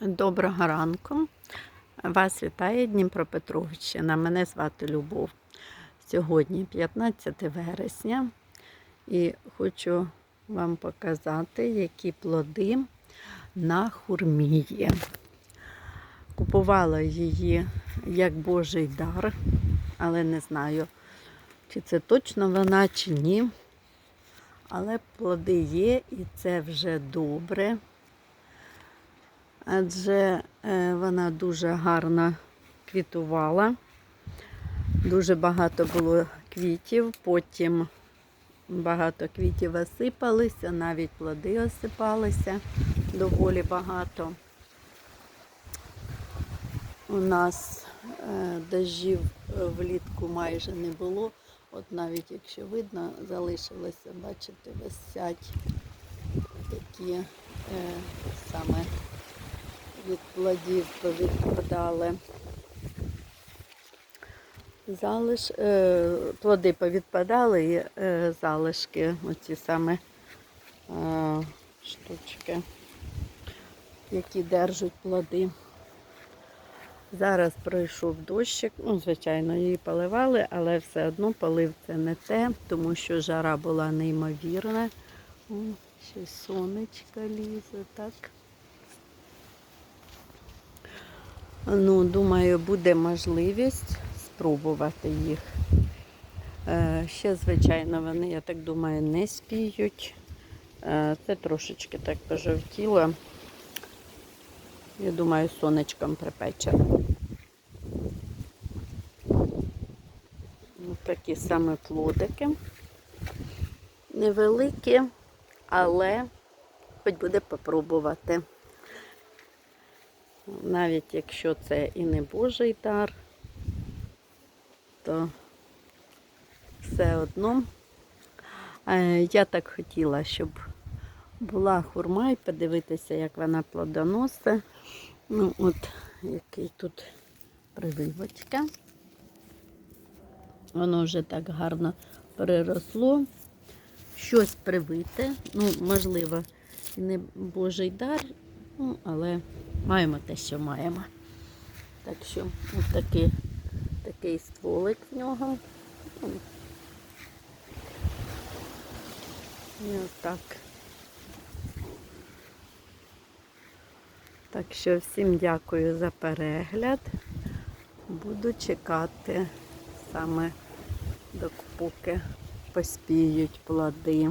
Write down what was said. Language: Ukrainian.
Доброго ранку. Вас вітає Дніпропетровщина. Мене звати Любов. Сьогодні 15 вересня і хочу вам показати, які плоди на хурмі є. Купувала її як Божий дар, але не знаю, чи це точно вона, чи ні. Але плоди є, і це вже добре адже е, вона дуже гарно квітувала. Дуже багато було квітів, потім багато квітів осипалися, навіть плоди осипалися доволі багато. У нас е, е, влітку майже не було. От навіть якщо видно, залишилося, бачите, висять такі е, саме від плодів повідпадали. Залиш, е, плоди повідпадали і е, залишки, оці саме е, штучки, які держать плоди. Зараз пройшов дощик, ну, звичайно, її поливали, але все одно полив це не те, тому що жара була неймовірна. О, ще й сонечко лізе, так. Ну, думаю, буде можливість спробувати їх. Е, Ще, звичайно, вони, я так думаю, не спіють. Е, Це трошечки так пожовтіло. Я думаю, сонечком припече. Ось Такі саме плодики. Невеликі, але хоч буде попробувати навіть якщо це і не Божий дар, то все одно Е, я так хотіла, щоб була хурма і подивитися, як вона плодоносить. Ну, от, який тут прививочка. Воно вже так гарно переросло. Щось привите. Ну, можливо, і не Божий дар, ну, але маємо те, що маємо. Так що ось такий, такий стволик в нього. І ось так. Так що всім дякую за перегляд. Буду чекати саме допоки поспіють плоди.